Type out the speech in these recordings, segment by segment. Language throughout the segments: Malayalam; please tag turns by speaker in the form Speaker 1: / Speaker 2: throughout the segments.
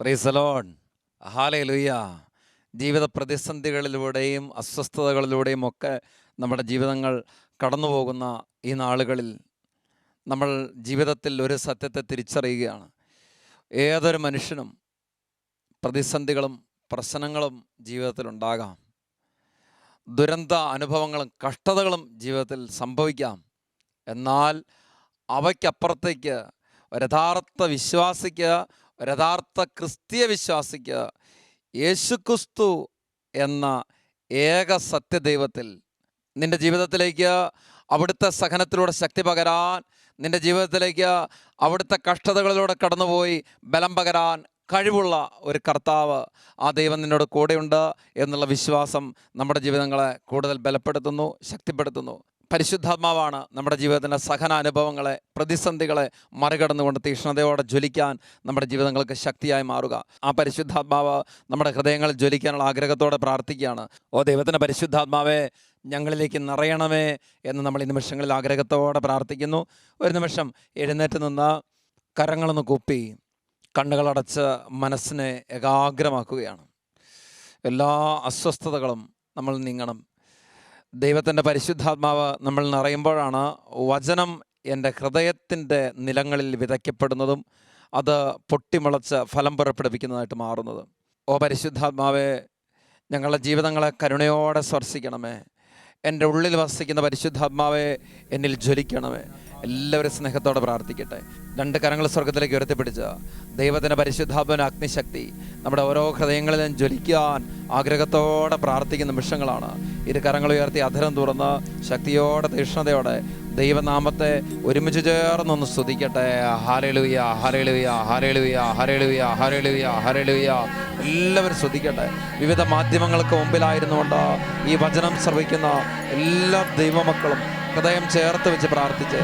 Speaker 1: പ്രീസലോൺ ഹാലേ ലുയ്യ ജീവിത പ്രതിസന്ധികളിലൂടെയും അസ്വസ്ഥതകളിലൂടെയും ഒക്കെ നമ്മുടെ ജീവിതങ്ങൾ കടന്നു പോകുന്ന ഈ നാളുകളിൽ നമ്മൾ ജീവിതത്തിൽ ഒരു സത്യത്തെ തിരിച്ചറിയുകയാണ്. ഏതൊരു മനുഷ്യനും പ്രതിസന്ധികളും പ്രശ്നങ്ങളും ജീവിതത്തിലുണ്ടാകാം ദുരന്ത അനുഭവങ്ങളും കഷ്ടതകളും ജീവിതത്തിൽ സംഭവിക്കാം. എന്നാൽ അവയ്ക്കപ്പുറത്തേക്ക് യഥാർത്ഥ വിശ്വാസിക്ക് ഒരു യഥാർത്ഥ ക്രിസ്തീയ വിശ്വാസിക്ക് യേശുക്രിസ്തു എന്ന ഏക സത്യദൈവത്തിൽ നിന്റെ ജീവിതത്തിലേക്ക് അവിടുത്തെ സഹനത്തിലൂടെ ശക്തി പകരാൻ നിന്റെ ജീവിതത്തിലേക്ക് അവിടുത്തെ കഷ്ടതകളിലൂടെ കടന്നുപോയി ബലം പകരാൻ കഴിവുള്ള ഒരു കർത്താവ് ആ ദൈവം നിന്നോട് കൂടെയുണ്ട് എന്നുള്ള വിശ്വാസം നമ്മുടെ ജീവിതങ്ങളെ കൂടുതൽ ബലപ്പെടുത്തുന്നു ശക്തിപ്പെടുത്തുന്നു. പരിശുദ്ധാത്മാവാണ് നമ്മുടെ ജീവിതത്തിന്റെ സഹന അനുഭവങ്ങളെ പ്രതിസന്ധികളെ മറികടന്നുകൊണ്ട് തീക്ഷ്ണതയോടെ ജ്വലിക്കാൻ നമ്മുടെ ജീവിതങ്ങൾക്ക് ശക്തിയായി മാറുക. ആ പരിശുദ്ധാത്മാവ് നമ്മുടെ ഹൃദയങ്ങളിൽ ജ്വലിക്കാനുള്ള ആഗ്രഹത്തോടെ പ്രാർത്ഥിക്കുകയാണ്. ഓ ദൈവത്തിന്റെ പരിശുദ്ധാത്മാവെ ഞങ്ങളിലേക്ക് നിറയണമേ എന്ന് നമ്മൾ ഈ നിമിഷങ്ങളിൽ ആഗ്രഹത്തോടെ പ്രാർത്ഥിക്കുന്നു. ഒരു നിമിഷം എഴുന്നേറ്റ് നിന്ന് കരങ്ങളൊന്ന് കുപ്പി കണ്ണുകളടച്ച് മനസ്സിനെ ഏകാഗ്രമാക്കുകയാണ്. എല്ലാ അസ്വസ്ഥതകളും നമ്മൾ നീങ്ങണം. ദൈവത്തിന്റെ പരിശുദ്ധാത്മാവ് നമ്മൾ നിറയുമ്പോഴാണ് വചനം എന്റെ ഹൃദയത്തിന്റെ നിലങ്ങളിൽ വിതയ്ക്കപ്പെടുന്നതും അത് പൊട്ടിമുളച്ച് ഫലം പുറപ്പെടുവിക്കുന്നതായിട്ട് മാറുന്നത്. ഓ പരിശുദ്ധാത്മാവെ ഞങ്ങളുടെ ജീവിതങ്ങളെ കരുണയോടെ സ്പർശിക്കണമേ. എന്റെ ഉള്ളിൽ വസിക്കുന്ന പരിശുദ്ധാത്മാവെ എന്നിൽ ജ്വലിക്കണമേ. എല്ലാവരും സ്നേഹത്തോടെ പ്രാർത്ഥിക്കട്ടെ. രണ്ട് കരങ്ങൾ സ്വർഗത്തിലേക്ക് ഉയർത്തിപ്പിടിച്ച ദൈവത്തിന്റെ പരിശുദ്ധാപന അഗ്നിശക്തി നമ്മുടെ ഓരോ ഹൃദയങ്ങളിലും ജ്വലിക്കാൻ ആഗ്രഹത്തോടെ പ്രാർത്ഥിക്കുന്ന നിമിഷങ്ങളാണ്. ഇരു കരങ്ങൾ ഉയർത്തി അധരം തുറന്ന് ശക്തിയോടെ തീക്ഷ്ണതയോടെ ദൈവനാമത്തെ ഒരുമിച്ച് ചേർന്നൊന്ന് സ്തുതിക്കട്ടെ. ഹരളുവിയ ഹരളുവിയ ഹരളുവിയ ഹരളുവിയ ഹരളുവിയ ഹരളുവിയ എല്ലാവരും ശ്രദ്ധിക്കട്ടെ വിവിധ മാധ്യമങ്ങൾക്ക് മുമ്പിലായിരുന്നുകൊണ്ട് ഈ വചനം ശ്രവിക്കുന്ന എല്ലാ ദൈവമക്കളും ഹൃദയം ചേർത്ത് വെച്ച് പ്രാർത്ഥിച്ച്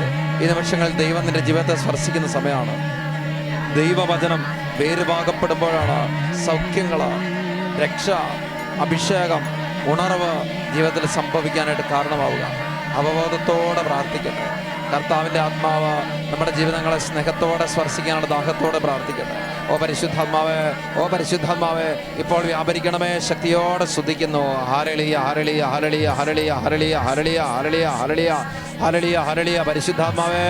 Speaker 1: ഈ നിമിഷങ്ങളിൽ ദൈവം നിന്റെ ജീവിതത്തെ സ്പർശിക്കുന്ന സമയമാണ്. ദൈവവചനം വേരുപാകപ്പെടുമ്പോഴാണ് സൗഖ്യങ്ങൾ രക്ഷ അഭിഷേകം ഉണർവ് ജീവിതത്തിൽ സംഭവിക്കാനായിട്ട് കാരണമാവുക. അവബോധത്തോടെ പ്രാർത്ഥിക്കട്ടെ. കർത്താവിന്റെ ആത്മാവ് നമ്മുടെ ജീവിതങ്ങളെ സ്നേഹത്തോടെ സ്പർശിക്കാനുള്ള ദാഹത്തോടെ പ്രാർത്ഥിക്കട്ടെ. ഓ പരിശുദ്ധാത്മാവേ ഓ പരിശുദ്ധാത്മാവേ ഇപ്പോൾ വ്യാപരിക്കണമേ ശക്തിയോടെ ശ്രദ്ധിക്കുന്നു ഹരളിയ ഹരളിയ ഹരളിയ ഹരളിയ ഹരളിയ ഹരളിയ ഹരളിയ ഹരളിയ ഹരളിയ ഹരളിയ പരിശുദ്ധാത്മാവേ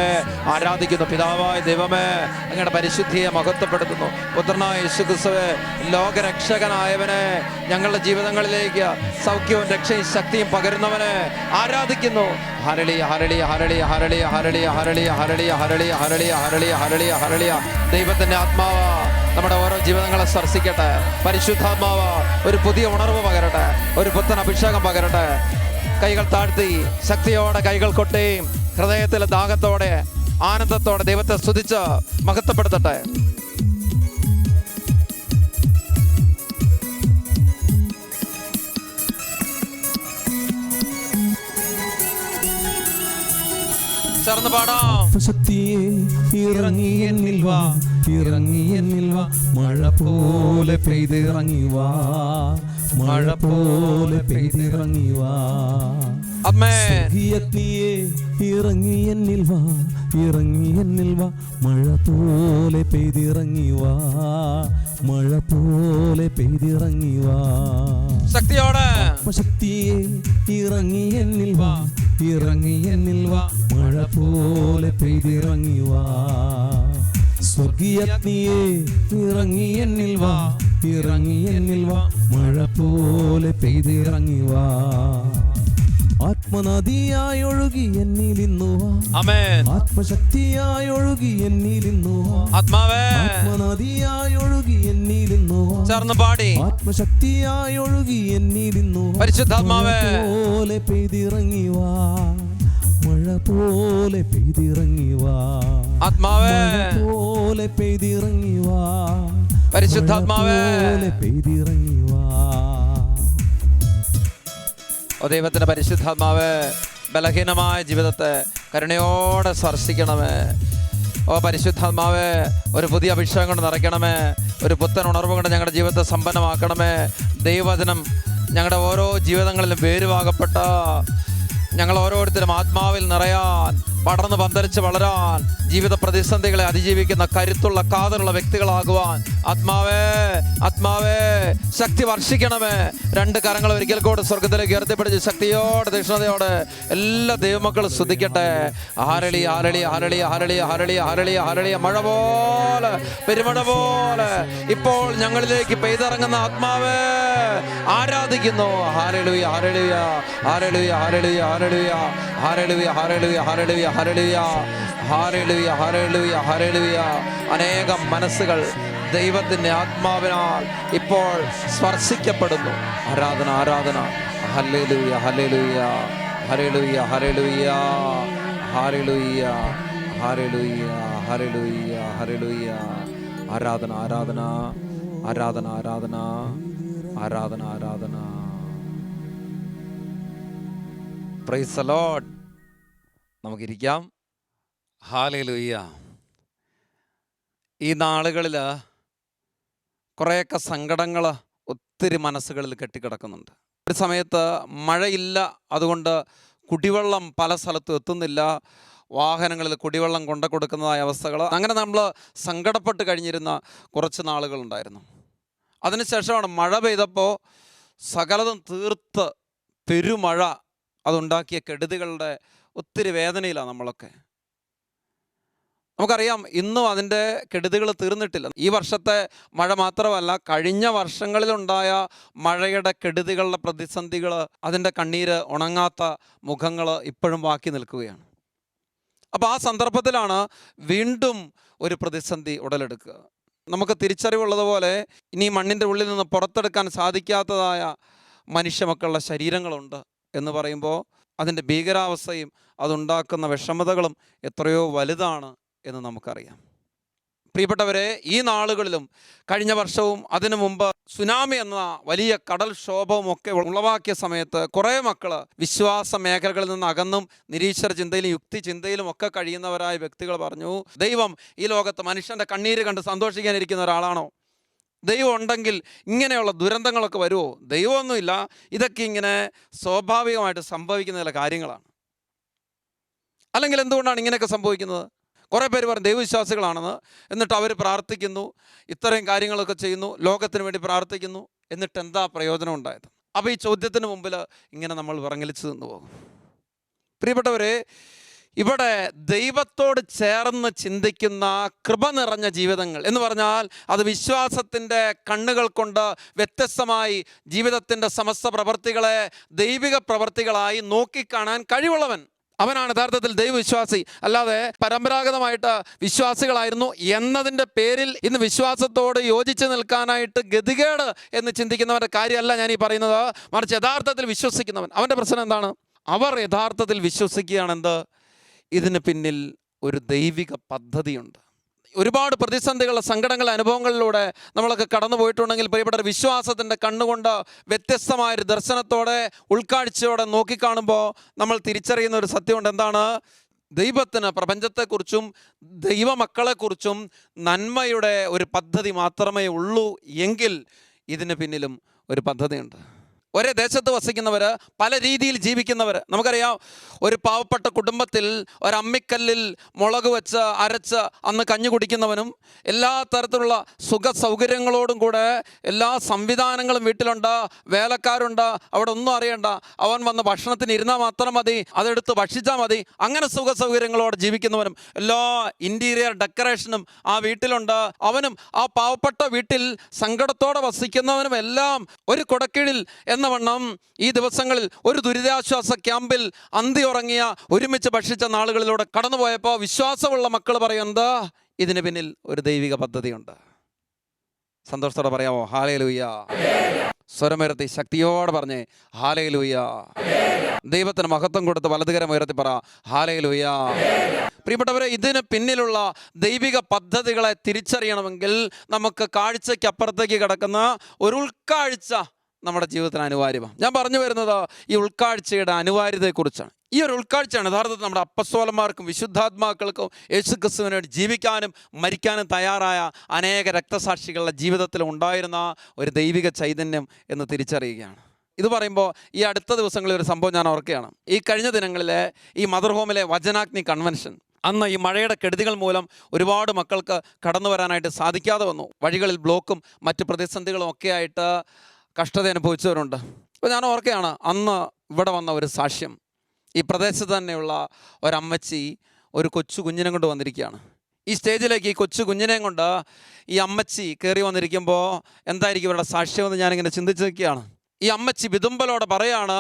Speaker 1: ആരാധിക്കുന്നു പിതാവായ ദൈവമേ അങ്ങയുടെ പരിശുദ്ധിയെ മഹത്വപ്പെടുത്തുന്നു പുത്രനായ യേശുക്രിസ്തുവേ ലോകരക്ഷകനായവനെ ഞങ്ങളുടെ ജീവിതങ്ങളിലേക്ക് സൗഖ്യവും രക്ഷയും ശക്തിയും പകരുന്നവനെ ആരാധിക്കുന്നു ഹരളിയ ഹരളിയ ഹരളിയ ഹരളിയ ഹരളിയ ഹരളിയ ഹരളിയ ഹരളിയ ഹരളിയ ഹരളിയ ഹരളിയ ഹരളിയ ദൈവത്തിന്റെ ആത്മാവ നമ്മുടെ ഓരോ ജീവിതങ്ങളെ സ്പർശിക്കട്ടെ പരിശുദ്ധാത്മാവ് ഒരു പുതിയ ഉണർവ് പകരട്ടെ ഒരു പുത്തൻ അഭിഷേകം പകരട്ടെ കൈകൾ താഴ്ത്തി ശക്തിയോടെ കൈകൾ കൊട്ടുകയും ഹൃദയത്തിലെ ദാഹത്തോടെ ആനന്ദത്തോടെ ദൈവത്തെ സ്തുതിച്ച് മഹത്വപ്പെടുത്തട്ടെ. ചേർന്ന് പാടാം.
Speaker 2: ശക്തിയെ ഇറങ്ങി എന്നിൽ വാ. ഇറങ്ങി എന്നിൽ വാ. മഴ പോലെ പെയ്തിറങ്ങി വാ. മഴ പോലെ പെയ്തിറങ്ങി വാ.
Speaker 1: അമ്മേ.
Speaker 2: അഗ്നിയെ ഇറങ്ങി എന്നിൽ വാ ഇറങ്ങി എന്നിൽ വാ. മഴ പോലെ പെയ്തിറങ്ങി വാ. മഴ പോലെ പെയ്തിറങ്ങി വാ.
Speaker 1: ശക്തിയോടെ.
Speaker 2: ശക്തിയെ ഇറങ്ങി എന്നിൽ വാ ഇറങ്ങി എന്നിൽ വാ. മഴ പോലെ പെയ്തിറങ്ങി വാ. സ്വർഗീയഗ്നിയെ ഇറങ്ങി എന്നിൽ വാ. ഇറങ്ങി എന്നിൽ വാ മഴ പോലെ പെയ്തിറങ്ങി വാ. ആത്മനദിയായി ഒഴുകി എന്നിൽ ഇന്നു ആത്മശക്തിയായി ഒഴുകി എന്നിൽ ഇന്നു
Speaker 1: ആത്മാവേ.
Speaker 2: ആത്മനദിയായി ഒഴുകി എന്നിൽ ഇന്നു
Speaker 1: ചേർന്ന് പാടി.
Speaker 2: ആത്മശക്തിയായി ഒഴുകി എന്നിരുന്നു
Speaker 1: പരിശുദ്ധാത്മാവേ.
Speaker 2: പോലെ പെയ്തിറങ്ങി വാ. മഴ പോലെ പെയ്തിറങ്ങി വാ.
Speaker 1: ആത്മാവേ.
Speaker 2: പോലെ പെയ്തിറങ്ങി വാ.
Speaker 1: പരിശുദ്ധാത്മാവേ. ഓ ദൈവത്തിന്റെ പരിശുദ്ധാത്മാവ് ബലഹീനമായ ജീവിതത്തെ കരുണയോടെ സ്പർശിക്കണമേ. ഓ പരിശുദ്ധാത്മാവേ ഒരു പുതിയ അഭിഷേകം കൊണ്ട് നിറയ്ക്കണമേ. ഒരു പുത്തൻ ഉണർവ് കൊണ്ട് ഞങ്ങളുടെ ജീവിതത്തെ സമ്പന്നമാക്കണമേ. ദൈവവചനം ഞങ്ങളുടെ ഓരോ ജീവിതങ്ങളിലും വേരുവാകപ്പെട്ട ഞങ്ങൾ ഓരോരുത്തരും ആത്മാവിൽ നിറയാൻ പടർന്ന് പന്തരിച്ച് വളരാൻ ജീവിത പ്രതിസന്ധികളെ അതിജീവിക്കുന്ന കരുത്തുള്ള കാതറുള്ള വ്യക്തികളാകുവാൻ. ആത്മാവേ ആത്മാവേ ശക്തി വർഷിക്കണമേ. രണ്ട് കരങ്ങൾ ഒരിക്കൽ കൂടെ സ്വർഗത്തിലേക്ക് ഉയർത്തിപ്പിടിച്ച് ശക്തിയോടെ തീക്ഷ്ണതയോടെ എല്ലാ ദൈവമക്കളും ശ്രദ്ധിക്കട്ടെ ആരളി ആരളി ആരളി ആരളി ആരളി ആരളി ആരളി മഴ പോലെ പെരുമഴ പോലെ. ഇപ്പോൾ ഞങ്ങളിലേക്ക് പെയ്തിറങ്ങുന്ന ആത്മാവേ ആരാധിക്കുന്നു. ആരളി ആരളിയ ആരളി ഹാരളുയ ഹാരളുയ ഹരളുയ ഹരളുയ ഹരളുയ ഹരളുയ ഹരളുയ ഹാരലുയ ഹരലുയ ഹരലുയ അനേകം മനസ്സുകൾ ദൈവത്തിന്റെ ആത്മാവിനാൽ ഇപ്പോൾ സ്പർശിക്കപ്പെടുന്നു. ആരാധന ആരാധന. ഹല്ലേലുയ ഹല്ലേലുയ ഹരലുയ ഹരലുയ ഹാരലുയ ഹാരലുയ ഹരലുയ ഹരലുയ ആരാധന ആരാധന. ആരാധന ആരാധന. ആരാധന ആരാധന. Price allot നമുക്കിരിക്കാം. ഹാലയിലൂയ്യ ഈ നാളുകളിൽ കുറേയൊക്കെ സങ്കടങ്ങൾ ഒത്തിരി മനസ്സുകളിൽ കെട്ടിക്കിടക്കുന്നുണ്ട്. ഒരു സമയത്ത് മഴയില്ല അതുകൊണ്ട് കുടിവെള്ളം പല സ്ഥലത്തും എത്തുന്നില്ല. വാഹനങ്ങളിൽ കുടിവെള്ളം കൊണ്ടു കൊടുക്കുന്നതായ അവസ്ഥകൾ അങ്ങനെ നമ്മൾ സങ്കടപ്പെട്ട് കഴിഞ്ഞിരുന്ന കുറച്ച് നാളുകളുണ്ടായിരുന്നു. അതിനുശേഷമാണ് മഴ പെയ്തപ്പോൾ സകലതും തീർത്ത് പെരുമഴ അതുണ്ടാക്കിയ കെടുതികളുടെ ഒത്തിരി വേദനയിലാണ് നമ്മളൊക്കെ. നമുക്കറിയാം ഇന്നും അതിന്റെ കെടുതികൾ തീർന്നിട്ടില്ല. ഈ വർഷത്തെ മഴ മാത്രമല്ല കഴിഞ്ഞ വർഷങ്ങളിലുണ്ടായ മഴയുടെ കെടുതികളുടെ പ്രതിസന്ധികൾ അതിന്റെ കണ്ണീര് ഉണങ്ങാത്ത മുഖങ്ങൾ ഇപ്പോഴും ബാക്കി നിൽക്കുകയാണ്. അപ്പോൾ ആ സന്ദർഭത്തിലാണ് വീണ്ടും ഒരു പ്രതിസന്ധി ഉടലെടുക്കുക. നമുക്ക് തിരിച്ചറിവുള്ളതുപോലെ ഇനി മണ്ണിന്റെ ഉള്ളിൽ നിന്ന് പുറത്തെടുക്കാൻ സാധിക്കാത്തതായ മനുഷ്യമക്കളുടെ ശരീരങ്ങളുണ്ട്. എന്ന് പറയുമ്പോൾ അതിന്റെ ഭീകരാവസ്ഥയും അതുണ്ടാക്കുന്ന വിഷമതകളും എത്രയോ വലുതാണ് എന്ന് നമുക്കറിയാം. പ്രിയപ്പെട്ടവരെ ഈ നാളുകളിലും കഴിഞ്ഞ വർഷവും അതിനു മുമ്പ് സുനാമി എന്ന വലിയ കടൽ ക്ഷോഭവും ഒക്കെ ഉളവാക്കിയ സമയത്ത് കുറേ മക്കൾ വിശ്വാസ മേഖലകളിൽ നിന്ന് അകന്നും നിരീശ്വര ചിന്തയിലും യുക്തി ചിന്തയിലും ഒക്കെ കഴിയുന്നവരായ വ്യക്തികൾ പറഞ്ഞു ദൈവം ഈ ലോകത്ത് മനുഷ്യന്റെ കണ്ണീര് കണ്ട് സന്തോഷിക്കാനിരിക്കുന്ന ഒരാളാണോ? ദൈവം ഉണ്ടെങ്കിൽ ഇങ്ങനെയുള്ള ദുരന്തങ്ങളൊക്കെ വരുമോ ദൈവമൊന്നുമില്ല. ഇതൊക്കെ ഇങ്ങനെ സ്വാഭാവികമായിട്ട് സംഭവിക്കുന്ന ചില കാര്യങ്ങളാണ്. അല്ലെങ്കിൽ എന്തുകൊണ്ടാണ് ഇങ്ങനെയൊക്കെ സംഭവിക്കുന്നത്? കുറേ പേര് പറയും ദൈവവിശ്വാസികളാണെന്ന്. എന്നിട്ട് അവർ പ്രാർത്ഥിക്കുന്നു. ഇത്രയും കാര്യങ്ങളൊക്കെ ചെയ്യുന്നു. ലോകത്തിന് വേണ്ടി പ്രാർത്ഥിക്കുന്നു. എന്നിട്ട് എന്താ പ്രയോജനം ഉണ്ടായത്? അപ്പോൾ ഈ ചോദ്യത്തിന് മുമ്പിൽ ഇങ്ങനെ നമ്മൾ വിറങ്ങലിച്ച് നിന്ന് പോകും. പ്രിയപ്പെട്ടവരെ ഇവിടെ ദൈവത്തോട് ചേർന്ന് ചിന്തിക്കുന്ന കൃപ നിറഞ്ഞ ജീവിതങ്ങൾ എന്ന് പറഞ്ഞാൽ അത് വിശ്വാസത്തിന്റെ കണ്ണുകൾ കൊണ്ട് വ്യത്യസ്തമായി ജീവിതത്തിന്റെ സമസ്ത പ്രവർത്തികളെ ദൈവിക പ്രവർത്തികളായി നോക്കിക്കാണാൻ കഴിവുള്ളവൻ. അവനാണ് യഥാർത്ഥത്തിൽ ദൈവവിശ്വാസി. അല്ലാതെ പരമ്പരാഗതമായിട്ട് വിശ്വാസികളായിരുന്നു എന്നതിന്റെ പേരിൽ ഇന്ന് വിശ്വാസത്തോട് യോജിച്ച് നിൽക്കാനായിട്ട് ഗതികേട് എന്ന് ചിന്തിക്കുന്നവന്റെ കാര്യമല്ല ഞാൻ ഈ പറയുന്നത്. മറിച്ച് യഥാർത്ഥത്തിൽ വിശ്വസിക്കുന്നവൻ. അവന്റെ പ്രശ്നം എന്താണ്? അവർ യഥാർത്ഥത്തിൽ വിശ്വസിക്കുകയാണെന്ത്? ഇതിന് പിന്നിൽ ഒരു ദൈവിക പദ്ധതിയുണ്ട്. ഒരുപാട് പ്രതിസന്ധികൾ സങ്കടങ്ങൾ അനുഭവങ്ങളിലൂടെ നമ്മളൊക്കെ കടന്നു പോയിട്ടുണ്ടെങ്കിൽ പ്രിയപ്പെട്ട വിശ്വാസത്തിന്റെ കണ്ണുകൊണ്ട് വ്യത്യസ്തമായൊരു ദർശനത്തോടെ ഉൾക്കാഴ്ചയോടെ നോക്കിക്കാണുമ്പോൾ നമ്മൾ തിരിച്ചറിയുന്ന ഒരു സത്യമുണ്ട്. എന്താണ്? ദൈവത്തിന് പ്രപഞ്ചത്തെക്കുറിച്ചും ദൈവമക്കളെക്കുറിച്ചും നന്മയുടെ ഒരു പദ്ധതി മാത്രമേ ഉള്ളൂ എങ്കിൽ ഇതിന് പിന്നിലും ഒരു പദ്ധതിയുണ്ട്. ഒരേ ദേശത്ത് വസിക്കുന്നവർ പല രീതിയിൽ ജീവിക്കുന്നവർ നമുക്കറിയാം ഒരു പാവപ്പെട്ട കുടുംബത്തിൽ ഒരമ്മിക്കല്ലിൽ മുളക് വെച്ച് അരച്ച് അന്ന് കഞ്ഞി കുടിക്കുന്നവനും എല്ലാ തരത്തിലുള്ള സുഖ സൗകര്യങ്ങളോടും കൂടെ എല്ലാ സംവിധാനങ്ങളും വീട്ടിലുണ്ട് വേലക്കാരുണ്ട് അവിടെ ഒന്നും അറിയണ്ട. അവൻ വന്ന് ഭക്ഷണത്തിന് ഇരുന്നാൽ മാത്രം മതി അതെടുത്ത് ഭക്ഷിച്ചാൽ മതി. അങ്ങനെ സുഖ സൗകര്യങ്ങളോടെ ജീവിക്കുന്നവനും എല്ലാ ഇന്റീരിയർ ഡെക്കറേഷനും ആ വീട്ടിലുണ്ട്. അവനും ആ പാവപ്പെട്ട വീട്ടിൽ സങ്കടത്തോടെ വസിക്കുന്നവനും എല്ലാം ഒരു കുടക്കീഴിൽ എന്ന വണ്ണം ഈ ദിവസങ്ങളിൽ ഒരു ദുരിതാശ്വാസ ക്യാമ്പിൽ അന്തി ഉറങ്ങിയ ഒരുമിച്ച് ഭക്ഷിച്ച നാളുകളിലൂടെ കടന്നുപോയപ്പോൾ വിശ്വാസമുള്ള മക്കൾ പറയുന്നത് ഇതിന് പിന്നിൽ ഒരു ദൈവിക പദ്ധതിയുണ്ട്. സന്തോഷത്തോടെ പറയാമോ? ഹാലയിലൂയ്യ ലൂയ്യ സ്വരമുയർത്തി ശക്തിയോടെ പറഞ്ഞേ ഹാലയിലൂയ്യ ലൂയ്യ ദൈവത്തിന് മഹത്വം കൊടുത്ത് വലതുകരം ഉയർത്തി പറ ഹാലയിലൂയ്യ ലൂയ്യ പ്രിയപ്പെട്ടവരെ ഇതിന് പിന്നിലുള്ള ദൈവിക പദ്ധതികളെ തിരിച്ചറിയണമെങ്കിൽ നമുക്ക് കാഴ്ചയ്ക്കപ്പുറത്തേക്ക് കിടക്കുന്ന ഒരു ഉൾക്കാഴ്ച നമ്മുടെ ജീവിതത്തിന് അനിവാര്യമാണ്. ഞാൻ പറഞ്ഞു വരുന്നത് ഈ ഉൾക്കാഴ്ചയുടെ അനിവാര്യതയെക്കുറിച്ചാണ്. ഈ ഒരു ഉൾക്കാഴ്ചയാണ് യഥാർത്ഥത്തിൽ നമ്മുടെ അപ്പസ്വലന്മാർക്കും വിശുദ്ധാത്മാക്കൾക്കും യേശുക്രിസ്തുവിന് വേണ്ടി ജീവിക്കാനും മരിക്കാനും തയ്യാറായ അനേക രക്തസാക്ഷികളുടെ ജീവിതത്തിൽ ഉണ്ടായിരുന്ന ഒരു ദൈവിക ചൈതന്യം എന്ന് തിരിച്ചറിയുകയാണ്. ഇത് പറയുമ്പോൾ ഈ അടുത്ത ദിവസങ്ങളിൽ ഒരു സംഭവം ഞാൻ ഓർക്കുകയാണ്. ഈ കഴിഞ്ഞ ദിനങ്ങളിലെ ഈ മദർ ഹോമിലെ വചനാഗ്നി കൺവെൻഷൻ അന്ന് ഈ മഴയുടെ കെടുതികൾ മൂലം ഒരുപാട് മക്കൾക്ക് കടന്നു വരാനായിട്ട് സാധിക്കാതെ വന്നു. വഴികളിൽ ബ്ലോക്കും മറ്റ് പ്രതിസന്ധികളും ഒക്കെ ആയിട്ട് കഷ്ടത അനുഭവിച്ചവരുണ്ട്. അപ്പോൾ ഞാൻ ഓർക്കുകയാണ് അന്ന് ഇവിടെ വന്ന ഒരു സാക്ഷ്യം. ഈ പ്രദേശത്ത് തന്നെയുള്ള ഒരമ്മച്ചി ഒരു കൊച്ചു കുഞ്ഞിനെ കൊണ്ട് വന്നിരിക്കുകയാണ്. ഈ സ്റ്റേജിലേക്ക് ഈ കൊച്ചു കുഞ്ഞിനെയും കൊണ്ട് ഈ അമ്മച്ചി കയറി വന്നിരിക്കുമ്പോൾ എന്തായിരിക്കും ഇവരുടെ സാക്ഷ്യമെന്ന് ഞാനിങ്ങനെ ചിന്തിച്ച് നിൽക്കുകയാണ്. ഈ അമ്മച്ചി വിതുമ്പലോടെ പറയാണ്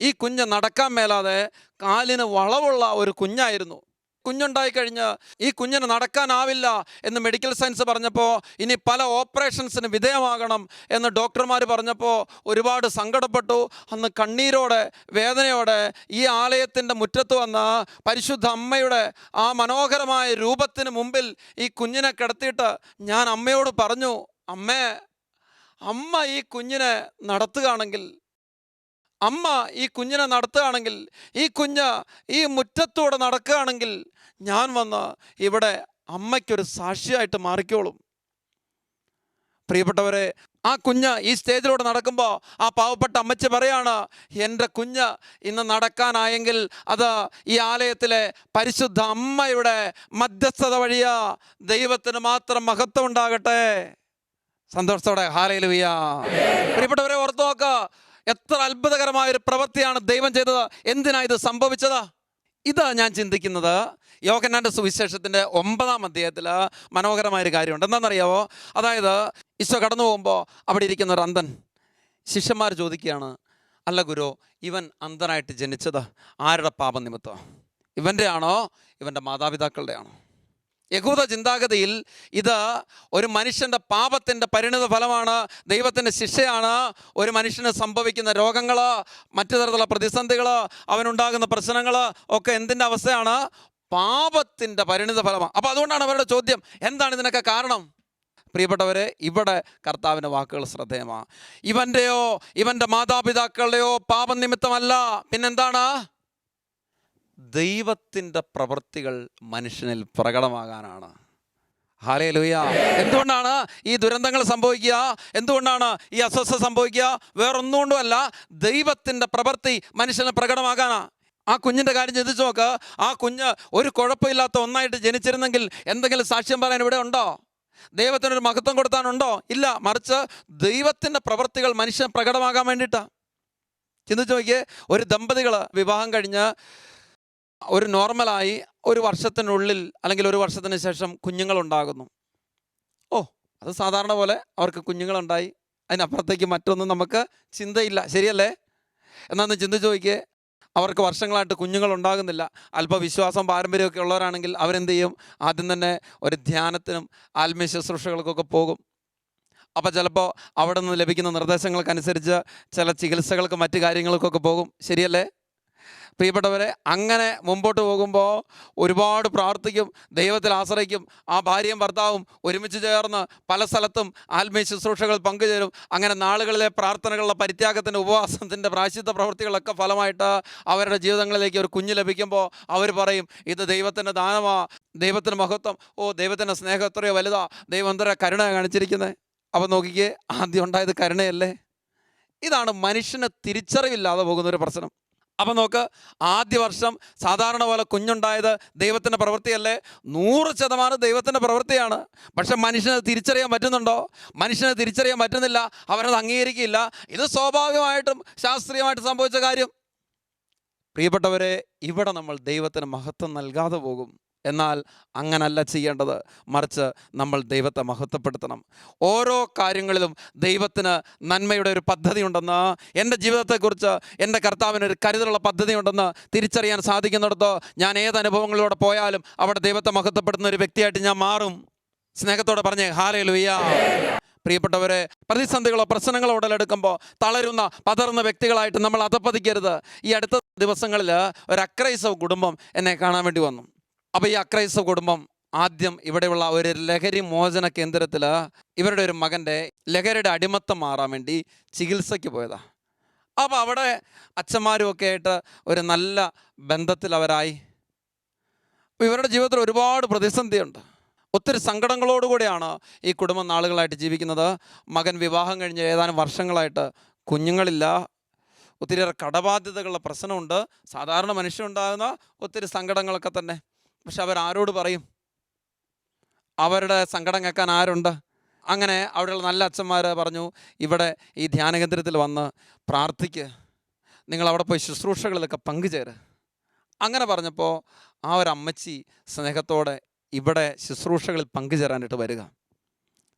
Speaker 1: ഈ കുഞ്ഞ് നടക്കാൻ മേലാതെ കാലിന് വളവുള്ള ഒരു കുഞ്ഞായിരുന്നു. കുഞ്ഞുണ്ടായി കഴിഞ്ഞ് ഈ കുഞ്ഞിന് നടക്കാനാവില്ല എന്ന് മെഡിക്കൽ സയൻസ് പറഞ്ഞപ്പോൾ ഇനി പല ഓപ്പറേഷൻസിന് വിധേയമാകണം എന്ന് ഡോക്ടർമാർ പറഞ്ഞപ്പോൾ ഒരുപാട് സങ്കടപ്പെട്ടു. അന്ന് കണ്ണീരോടെ വേദനയോടെ ഈ ആലയത്തിന്റെ മുറ്റത്ത് വന്ന പരിശുദ്ധ അമ്മയുടെ ആ മനോഹരമായ രൂപത്തിന് മുമ്പിൽ ഈ കുഞ്ഞിനെ കിടത്തിയിട്ട് ഞാൻ അമ്മയോട് പറഞ്ഞു അമ്മേ അമ്മ ഈ കുഞ്ഞിനെ നടത്തുകയാണെങ്കിൽ അമ്മ ഈ കുഞ്ഞിനെ നടത്തുകയാണെങ്കിൽ ഈ കുഞ്ഞ് ഈ മുറ്റത്തൂടെ നടക്കുകയാണെങ്കിൽ ഞാൻ വന്ന് ഇവിടെ അമ്മയ്ക്കൊരു സാക്ഷിയായിട്ട് മാറിക്കോളും. പ്രിയപ്പെട്ടവരെ ആ കുഞ്ഞ് ഈ സ്റ്റേജിലൂടെ നടക്കുമ്പോൾ ആ പാവപ്പെട്ട അമ്മച്ചി പറയാണ് എന്റെ കുഞ്ഞ് ഇന്ന് നടക്കാനായെങ്കിൽ അത് ഈ ആലയത്തിലെ പരിശുദ്ധ അമ്മയുടെ മധ്യസ്ഥത വഴിയാ. ദൈവത്തിന് മാത്രം മഹത്വം ഉണ്ടാകട്ടെ. സന്തോഷത്തോടെ ഹാലയിൽ വയ്യ പ്രിയപ്പെട്ടവരെ ഓർത്തു നോക്ക എത്ര അത്ഭുതകരമായ ഒരു പ്രവൃത്തിയാണ് ദൈവം ചെയ്തത്. എന്തിനാ ഇത് സംഭവിച്ചത്? ഇതാ ഞാൻ ചിന്തിക്കുന്നത്. യോഗനാന്റെ സുവിശേഷത്തിന്റെ ഒമ്പതാം അധ്യായത്തിൽ മനോഹരമായൊരു കാര്യമുണ്ട്. എന്താണെന്നറിയാവോ? അതായത് ഈശോ കടന്നു പോകുമ്പോൾ അവിടെ ഇരിക്കുന്ന ഒരു അന്ധൻ. ശിഷ്യന്മാർ ചോദിക്കുകയാണ് അല്ല ഗുരു ഇവൻ അന്ധനായിട്ട് ജനിച്ചത് ആരുടെ പാപം ഇവന്റെ ആണോ ഇവന്റെ മാതാപിതാക്കളുടെ ആണോ യഹൂദ ചിന്താഗതിയിൽ ഇത് ഒരു മനുഷ്യന്റെ പാപത്തിന്റെ പരിണിത ഫലമാണ് ദൈവത്തിന്റെ ശിക്ഷയാണ് ഒരു മനുഷ്യന് സംഭവിക്കുന്ന രോഗങ്ങൾ മറ്റു തരത്തിലുള്ള പ്രതിസന്ധികൾ അവനുണ്ടാകുന്ന പ്രശ്നങ്ങൾ ഒക്കെ എന്തിന്റെ അവസ്ഥയാണ്? പാപത്തിന്റെ പരിണിത ഫലമാണ് അപ്പോൾ അതുകൊണ്ടാണ് അവരുടെ ചോദ്യം എന്താണ് ഇതിനൊക്കെ കാരണം? പ്രിയപ്പെട്ടവരെ ഇവിടെ കർത്താവിന്റെ വാക്കുകൾ ശ്രദ്ധേയമാണ് ഇവന്റെയോ ഇവന്റെ മാതാപിതാക്കളുടെയോ പാപനിമിത്തമല്ല പിന്നെന്താണ്? ദൈവത്തിന്റെ പ്രവൃത്തികൾ മനുഷ്യനിൽ പ്രകടമാകാനാണ്. ഹാലേ ലൂയ എന്തുകൊണ്ടാണ് ഈ ദുരന്തങ്ങൾ സംഭവിക്കുക? എന്തുകൊണ്ടാണ് ഈ അസ്വസ്ഥ സംഭവിക്കുക? വേറൊന്നുകൊണ്ടുമല്ല ദൈവത്തിന്റെ പ്രവൃത്തി മനുഷ്യന് പ്രകടമാകാനാ. ആ കുഞ്ഞിന്റെ കാര്യം ചിന്തിച്ചു നോക്ക്. ആ കുഞ്ഞ് ഒരു കുഴപ്പമില്ലാത്ത ഒന്നായിട്ട് ജനിച്ചിരുന്നെങ്കിൽ എന്തെങ്കിലും സാക്ഷ്യം പറയാൻ ഇവിടെ ഉണ്ടോ? ദൈവത്തിനൊരു മഹത്വം കൊടുത്താനുണ്ടോ? ഇല്ല. മറിച്ച് ദൈവത്തിന്റെ പ്രവൃത്തികൾ മനുഷ്യൻ പ്രകടമാകാൻ വേണ്ടിയിട്ടാണ് ചിന്തിച്ചു നോക്കിയേ. ഒരു ദമ്പതികൾ വിവാഹം കഴിഞ്ഞ് ഒരു നോർമലായി ഒരു വർഷത്തിനുള്ളിൽ അല്ലെങ്കിൽ ഒരു വർഷത്തിന് ശേഷം കുഞ്ഞുങ്ങളുണ്ടാകുന്നു. ഓ അത് സാധാരണ പോലെ അവർക്ക് കുഞ്ഞുങ്ങളുണ്ടായി. അതിനപ്പുറത്തേക്ക് മറ്റൊന്നും നമുക്ക് ചിന്തയില്ല. ശരിയല്ലേ? എന്നാന്ന് ചിന്തിച്ച് നോക്കിയേ. അവർക്ക് വർഷങ്ങളായിട്ട് കുഞ്ഞുങ്ങൾ ഉണ്ടാകുന്നില്ല അല്പവിശ്വാസം പാരമ്പര്യമൊക്കെ ഉള്ളവരാണെങ്കിൽ അവരെന്ത് ചെയ്യും ആദ്യം തന്നെ ഒരു ധ്യാനത്തിനും ആത്മീയ ശുശ്രൂഷകൾക്കൊക്കെ പോകും. അപ്പോൾ ചിലപ്പോൾ അവിടെ നിന്ന് ലഭിക്കുന്ന നിർദ്ദേശങ്ങൾക്കനുസരിച്ച് ചില ചികിത്സകൾക്ക് മറ്റു കാര്യങ്ങൾക്കൊക്കെ പോകും. ശരിയല്ലേ? പ്രിയപ്പെട്ടവരെ അങ്ങനെ മുമ്പോട്ട് പോകുമ്പോൾ ഒരുപാട് പ്രാർത്ഥിക്കും ദൈവത്തിൽ ആശ്രയിക്കും ആ ഭാര്യയും ഭർത്താവും ഒരുമിച്ച് ചേർന്ന് പല സ്ഥലത്തും ആത്മീയ ശുശ്രൂഷകൾ പങ്കുചേരും. അങ്ങനെ നാളുകളിലെ പ്രാർത്ഥനകളുടെ പരിത്യാഗത്തിന്റെ ഉപവാസത്തിന്റെ പ്രായശ്ചിത്ത പ്രവൃത്തികളൊക്കെ ഫലമായിട്ട് അവരുടെ ജീവിതങ്ങളിലേക്ക് ഒരു കുഞ്ഞ് ലഭിക്കുമ്പോൾ അവർ പറയും ഇത് ദൈവത്തിന്റെ ദാനമാ ദൈവത്തിന്റെ മഹത്വം. ഓ ദൈവത്തിന്റെ സ്നേഹം എത്രയോ വലുതാ. ദൈവം എന്തര കരുണ കാണിച്ചിരിക്കുന്നത് അപ്പം നോക്കിക്കേ ആദ്യം ഉണ്ടായത് കരുണയല്ലേ? ഇതാണ് മനുഷ്യന് തിരിച്ചറിവില്ലാതെ പോകുന്നൊരു പ്രശ്നം. അപ്പം നോക്ക് ആദ്യ വർഷം സാധാരണ പോലെ കുഞ്ഞുണ്ടായത് ദൈവത്തിന്റെ പ്രവൃത്തിയല്ലേ? നൂറ് ശതമാനം ദൈവത്തിന്റെ പ്രവൃത്തിയാണ്. പക്ഷെ മനുഷ്യന് തിരിച്ചറിയാൻ പറ്റുന്നുണ്ടോ? മനുഷ്യനെ തിരിച്ചറിയാൻ പറ്റുന്നില്ല. അവരത് അംഗീകരിക്കില്ല. ഇത് സ്വാഭാവികമായിട്ടും ശാസ്ത്രീയമായിട്ട് സംഭവിച്ച കാര്യം. പ്രിയപ്പെട്ടവരെ ഇവിടെ നമ്മൾ ദൈവത്തിന് മഹത്വം നൽകാതെ പോകും. എന്നാൽ അങ്ങനല്ല ചെയ്യേണ്ടത്. മറിച്ച് നമ്മൾ ദൈവത്തെ മഹത്വപ്പെടുത്തണം. ഓരോ കാര്യങ്ങളിലും ദൈവത്തിന് നന്മയുടെ ഒരു പദ്ധതി ഉണ്ടെന്ന് എന്റെ ജീവിതത്തെക്കുറിച്ച് എന്റെ കർത്താവിന് ഒരു കരുതലുള്ള പദ്ധതി ഉണ്ടെന്ന് തിരിച്ചറിയാൻ സാധിക്കുന്നിടത്തോ ഞാൻ ഏത് അനുഭവങ്ങളിലൂടെ പോയാലും അവിടെ ദൈവത്തെ മഹത്വപ്പെടുത്തുന്ന ഒരു വ്യക്തിയായിട്ട് ഞാൻ മാറും. സ്നേഹത്തോടെ പറഞ്ഞേ ഹാലേ ലുയ്യ പ്രിയപ്പെട്ടവരെ പ്രതിസന്ധികളോ പ്രശ്നങ്ങളോ ഉടലെടുക്കുമ്പോൾ തളരുന്ന പതറുന്ന വ്യക്തികളായിട്ട് നമ്മൾ അതപ്പതിക്കരുത് ഈ അടുത്ത ദിവസങ്ങളിൽ ഒരു അക്രൈസവ് കുടുംബം എന്നെ കാണാൻ വേണ്ടി വന്നു. അപ്പോൾ ഈ അക്രൈസ്തവ കുടുംബം ആദ്യം ഇവിടെയുള്ള ഒരു ലഹരി മോചന കേന്ദ്രത്തിൽ ഇവരുടെ ഒരു മകന്റെ ലഹരിയുടെ അടിമത്തം മാറാൻ വേണ്ടി ചികിത്സയ്ക്ക് പോയതാണ് അപ്പോൾ അവിടെ അച്ഛന്മാരും ഒക്കെ ആയിട്ട് ഒരു നല്ല ബന്ധത്തിൽ അവരായി. ഇവരുടെ ജീവിതത്തിൽ ഒരുപാട് പ്രതിസന്ധിയുണ്ട്. ഒത്തിരി സങ്കടങ്ങളോടുകൂടിയാണ് ഈ കുടുംബം നാളുകളായിട്ട് ജീവിക്കുന്നത്. മകൻ വിവാഹം കഴിഞ്ഞ് ഏതാനും വർഷങ്ങളായിട്ട് കുഞ്ഞുങ്ങളില്ല. ഒത്തിരിയേറെ കടബാധ്യതകളുടെ പ്രശ്നമുണ്ട്. സാധാരണ മനുഷ്യനുണ്ടാകുന്ന ഒത്തിരി സങ്കടങ്ങളൊക്കെ തന്നെ. പക്ഷെ ആരോട് പറയും? അവരുടെ സങ്കടം കേൾക്കാൻ ആരുണ്ട്? അങ്ങനെ അവിടെയുള്ള നല്ല അച്ഛന്മാർ പറഞ്ഞു ഇവിടെ ഈ ധ്യാന കേന്ദ്രത്തിൽ വന്ന് പ്രാർത്ഥിക്ക്. നിങ്ങൾ അവിടെ പോയി ശുശ്രൂഷകളിലൊക്കെ പങ്കുചേര്. അങ്ങനെ പറഞ്ഞപ്പോൾ ആ ഒരു അമ്മച്ചി സ്നേഹത്തോടെ ഇവിടെ ശുശ്രൂഷകളിൽ പങ്കുചേരാനായിട്ട് വരിക.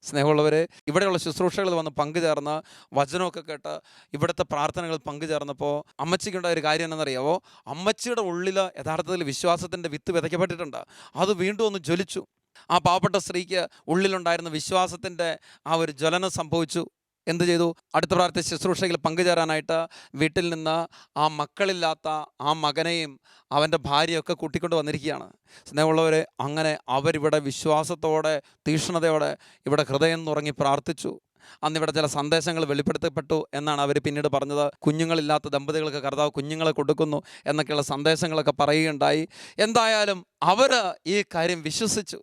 Speaker 1: സ്നേഹമുള്ളവർ ഇവിടെയുള്ള ശുശ്രൂഷകളിൽ വന്ന് പങ്കുചേർന്ന് വചനമൊക്കെ കേട്ട് ഇവിടുത്തെ പ്രാർത്ഥനകൾ പങ്കുചേർന്നപ്പോൾ അമ്മച്ചിക്കുണ്ടായ ഒരു കാര്യം എന്നറിയാവോ അമ്മച്ചിയുടെ ഉള്ളിൽ യഥാർത്ഥത്തിൽ വിശ്വാസത്തിന്റെ വിത്ത് വിതയ്ക്കപ്പെട്ടിട്ടുണ്ട്. അത് വീണ്ടും ഒന്ന് ജ്വലിച്ചു. ആ പാവപ്പെട്ട സ്ത്രീക്ക് ഉള്ളിലുണ്ടായിരുന്ന വിശ്വാസത്തിന്റെ ആ ഒരു ജ്വലനം സംഭവിച്ചു. എന്ത് ചെയ്തു? അടുത്ത പ്രാർത്ഥന ശുശ്രൂഷയിൽ പങ്കുചേരാനായിട്ട് വീട്ടിൽ നിന്ന് ആ മക്കളില്ലാത്ത ആ മകനെയും അവന്റെ ഭാര്യയൊക്കെ കൂട്ടിക്കൊണ്ട് വന്നിരിക്കുകയാണ്. സ്നേഹമുള്ളവരെ അങ്ങനെ അവരിവിടെ വിശ്വാസത്തോടെ തീക്ഷ്ണതയോടെ ഇവിടെ ഹൃദയം തുറങ്ങി പ്രാർത്ഥിച്ചു. അന്ന് ഇവിടെ ചില സന്ദേശങ്ങൾ വെളിപ്പെടുത്തപ്പെട്ടു എന്നാണ് അവർ പിന്നീട് പറഞ്ഞത്. കുഞ്ഞുങ്ങളില്ലാത്ത ദമ്പതികൾക്ക് കർത്താവ് കുഞ്ഞുങ്ങളെ കൊടുക്കുന്നു എന്നൊക്കെയുള്ള സന്ദേശങ്ങളൊക്കെ പറയുകയുണ്ടായി. എന്തായാലും അവർ ഈ കാര്യം വിശ്വസിച്ചു.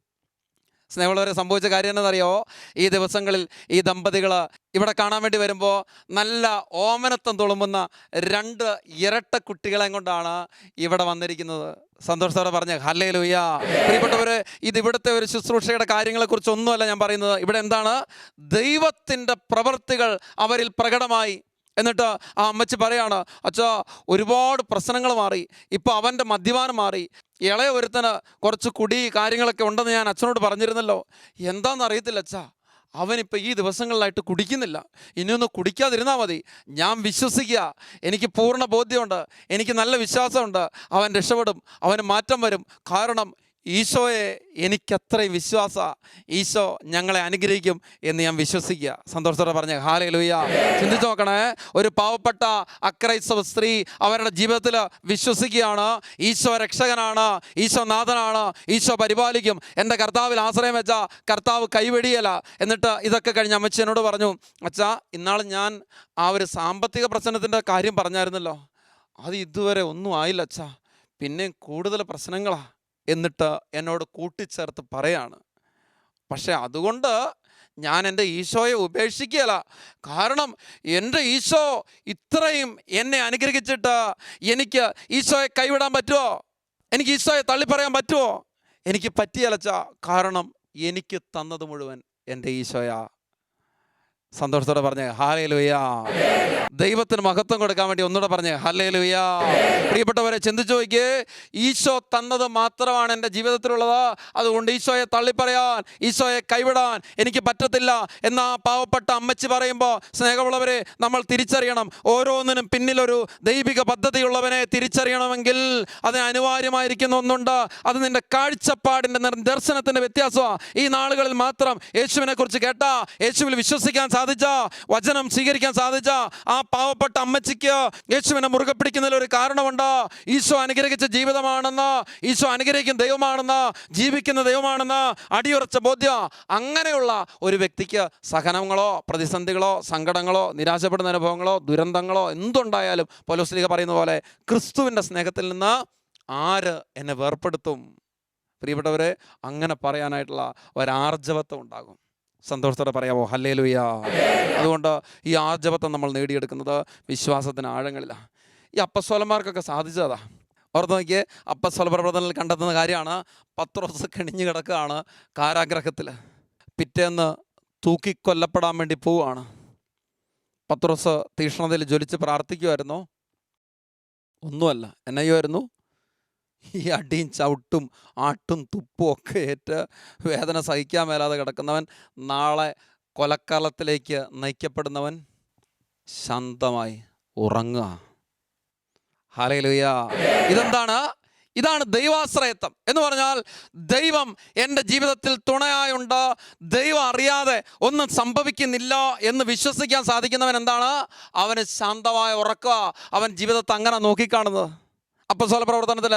Speaker 1: സ്നേഹമുള്ളവരെ സംഭവിച്ച കാര്യം എന്നതറിയോ ഈ ദിവസങ്ങളിൽ ഈ ദമ്പതികൾ ഇവിടെ കാണാൻ വേണ്ടി വരുമ്പോൾ നല്ല ഓമനത്വം തുളുമ്പുന്ന രണ്ട് ഇരട്ട കുട്ടികളെ കൊണ്ടാണ് ഇവിടെ വന്നിരിക്കുന്നത്. സന്തോഷത്തോടെ പറഞ്ഞ ഹല്ലേ ലുയ്യ പ്രിയപ്പെട്ടവര് ഇത് ഇവിടുത്തെ ഒരു ശുശ്രൂഷയുടെ കാര്യങ്ങളെക്കുറിച്ച് ഒന്നുമല്ല ഞാൻ പറയുന്നത്. ഇവിടെ എന്താണ്? ദൈവത്തിന്റെ പ്രവൃത്തികൾ അവരിൽ പ്രകടമായി എന്നിട്ട് ആ അമ്മച്ചി പറയാണ് അച്ഛാ ഒരുപാട് പ്രശ്നങ്ങൾ മാറി. ഇപ്പോൾ അവന്റെ മദ്യപാനം മാറി. ഇളയ ഒരുത്തന് കുറച്ച് കുടി കാര്യങ്ങളൊക്കെ ഉണ്ടെന്ന് ഞാൻ അച്ഛനോട് പറഞ്ഞിരുന്നല്ലോ. എന്താണെന്ന് അറിയത്തില്ല അച്ഛാ. അവനിപ്പോൾ ഈ ദിവസങ്ങളിലായിട്ട് കുടിക്കുന്നില്ല. ഇനിയൊന്ന് കുടിക്കാതിരുന്നാൽ മതി. ഞാൻ വിശ്വസിക്കുക. എനിക്ക് പൂർണ ബോധ്യമുണ്ട്. എനിക്ക് നല്ല വിശ്വാസമുണ്ട്. അവൻ രക്ഷപ്പെടും. അവന് മാറ്റം വരും. കാരണം ഈശോയെ എനിക്കത്രയും വിശ്വാസ ഈശോ ഞങ്ങളെ അനുഗ്രഹിക്കും എന്ന് ഞാൻ വിശ്വസിക്കുക. സന്തോഷത്തോടെ പറഞ്ഞ ഹാലേ ലൂയ ചിന്തിച്ചു നോക്കണേ ഒരു പാവപ്പെട്ട അക്രൈസ്തവ സ്ത്രീ അവരുടെ ജീവിതത്തിൽ വിശ്വസിക്കുകയാണ്. ഈശോ രക്ഷകനാണ് ഈശോ നാഥനാണ് ഈശോ പരിപാലിക്കും. എന്റെ കർത്താവിൽ ആശ്രയം വെച്ച കർത്താവ് കൈവെടിയല എന്നിട്ട് ഇതൊക്കെ കഴിഞ്ഞ് അമ്മച്ചനോട് പറഞ്ഞു അച്ഛാ ഇന്നാൾ ഞാൻ ആ ഒരു സാമ്പത്തിക പ്രശ്നത്തിന്റെ കാര്യം പറഞ്ഞായിരുന്നല്ലോ. അത് ഇതുവരെ ഒന്നും ആയില്ല അച്ഛാ. പിന്നെ കൂടുതൽ പ്രശ്നങ്ങളാ. എന്നിട്ട് എന്നോട് കൂട്ടിച്ചേർത്ത് പറയാണ്. പക്ഷെ അതുകൊണ്ട് ഞാൻ എന്റെ ഈശോയെ ഉപേക്ഷിക്കുകയല്ല. കാരണം എന്റെ ഈശോ ഇത്രയും എന്നെ അനുഗ്രഹിച്ചിട്ട് എനിക്ക് ഈശോയെ കൈവിടാൻ പറ്റുമോ എനിക്ക് ഈശോയെ തള്ളിപ്പറയാൻ പറ്റുമോ എനിക്ക് പറ്റിയലച്ച കാരണം എനിക്ക് തന്നത് മുഴുവൻ എന്റെ ഈശോയാ. സന്തോഷത്തോടെ പറഞ്ഞേ ഹാലേ ലുയാ ദൈവത്തിന് മഹത്വം കൊടുക്കാൻ വേണ്ടി ഒന്നുകൂടെ പറഞ്ഞേ ഹല്ലേ ലുയാ പ്രിയപ്പെട്ടവരെ ചിന്തിച്ചു നോക്കിയേ ഈശോ തന്നത് മാത്രമാണ് എന്റെ ജീവിതത്തിലുള്ളത്. അതുകൊണ്ട് ഈശോയെ തള്ളിപ്പറയാൻ ഈശോയെ കൈവിടാൻ എനിക്ക് പറ്റത്തില്ല എന്നാ പാവപ്പെട്ട അമ്മച്ചി പറയുമ്പോൾ സ്നേഹമുള്ളവരെ നമ്മൾ തിരിച്ചറിയണം. ഓരോന്നിനും പിന്നിലൊരു ദൈവിക പദ്ധതിയുള്ളവനെ തിരിച്ചറിയണമെങ്കിൽ അതിന് അനിവാര്യമായിരിക്കുന്ന ഒന്നുണ്ട്. അത് നിന്റെ കാഴ്ചപ്പാടിന്റെ നിർദർശനത്തിന്റെ വ്യത്യാസമാണ്. ഈ നാളുകളിൽ മാത്രം യേശുവിനെ കുറിച്ച് കേട്ട യേശുവിൽ വിശ്വസിക്കാൻ സാധിച്ച? വചനം സ്വീകരിക്കാൻ സാധിച്ച? ആ പാവപ്പെട്ട അമ്മച്ചിക്ക് യേശുവിനെ മുറുകെ പിടിക്കുന്നതിൽ ഒരു കാരണമുണ്ട്? ഈശോ അനുഗ്രഹിച്ച ജീവിതമാണെന്ന്? ഈശോ അനുഗ്രഹിക്കുന്ന ദൈവമാണെന്ന്? ജീവിക്കുന്ന ദൈവമാണെന്ന്? അടിയുറച്ച ബോധ്യം അങ്ങനെയുള്ള ഒരു വ്യക്തിക്ക് സഹനങ്ങളോ പ്രതിസന്ധികളോ സങ്കടങ്ങളോ നിരാശപ്പെടുന്ന അനുഭവങ്ങളോ ദുരന്തങ്ങളോ എന്തുണ്ടായാലും പൊലോസ്ലിക പറയുന്ന പോലെ ക്രിസ്തുവിന്റെ സ്നേഹത്തിൽ നിന്ന് ആര് എന്നെ വേർപ്പെടുത്തും? പ്രിയപ്പെട്ടവരെ അങ്ങനെ പറയാനായിട്ടുള്ള ഒരാർജവത്വം ഉണ്ടാകും. സന്തോഷത്തോടെ പറയാമോ? ഹല്ലേ ലുയാ അതുകൊണ്ട് ഈ ആർജവത്വം നമ്മൾ നേടിയെടുക്കുന്നത് വിശ്വാസത്തിന് ആഴങ്ങളിലാണ് ഈ അപ്പസ്വലന്മാർക്കൊക്കെ സാധിച്ചതാ. ഓർത്ത് നോക്കിയേ അപ്പസ്വല പ്രവർത്തനത്തിൽ കണ്ടെത്തുന്ന കാര്യമാണ് പത്രോസ് കെണിഞ്ഞു കിടക്കുകയാണ് കാരാഗ്രഹത്തിൽ പിറ്റേന്ന് തൂക്കിക്കൊല്ലപ്പെടാൻ വേണ്ടി പോവുകയാണ്. പത്രോസ് തീഷ്ണതയിൽ ജ്വലിച്ച് പ്രാർത്ഥിക്കുമായിരുന്നോ ഒന്നുമല്ല എന്നയ്യായിരുന്നു ഈ അടിയും ചവിട്ടും ആട്ടും തുപ്പും ഒക്കെ ഏറ്റ് വേദന സഹിക്കാൻ മേലാതെ കിടക്കുന്നവൻ നാളെ കൊലക്കാലത്തിലേക്ക് നയിക്കപ്പെടുന്നവൻ ശാന്തമായി ഉറങ്ങുക. ഹലയിലുയ ഇതെന്താണ്? ഇതാണ് ദൈവാശ്രയത്വം. എന്ന് പറഞ്ഞാൽ ദൈവം എന്റെ ജീവിതത്തിൽ തുണയായുണ്ട്? ദൈവം അറിയാതെ ഒന്നും സംഭവിക്കുന്നില്ല എന്ന് വിശ്വസിക്കാൻ സാധിക്കുന്നവൻ എന്താണ്? അവന് ശാന്തമായി ഉറക്കുക. അവൻ ജീവിതത്തെ അങ്ങനെ നോക്കിക്കാണുന്നത്. അപ്പസ്വല പ്രവർത്തനത്തിൽ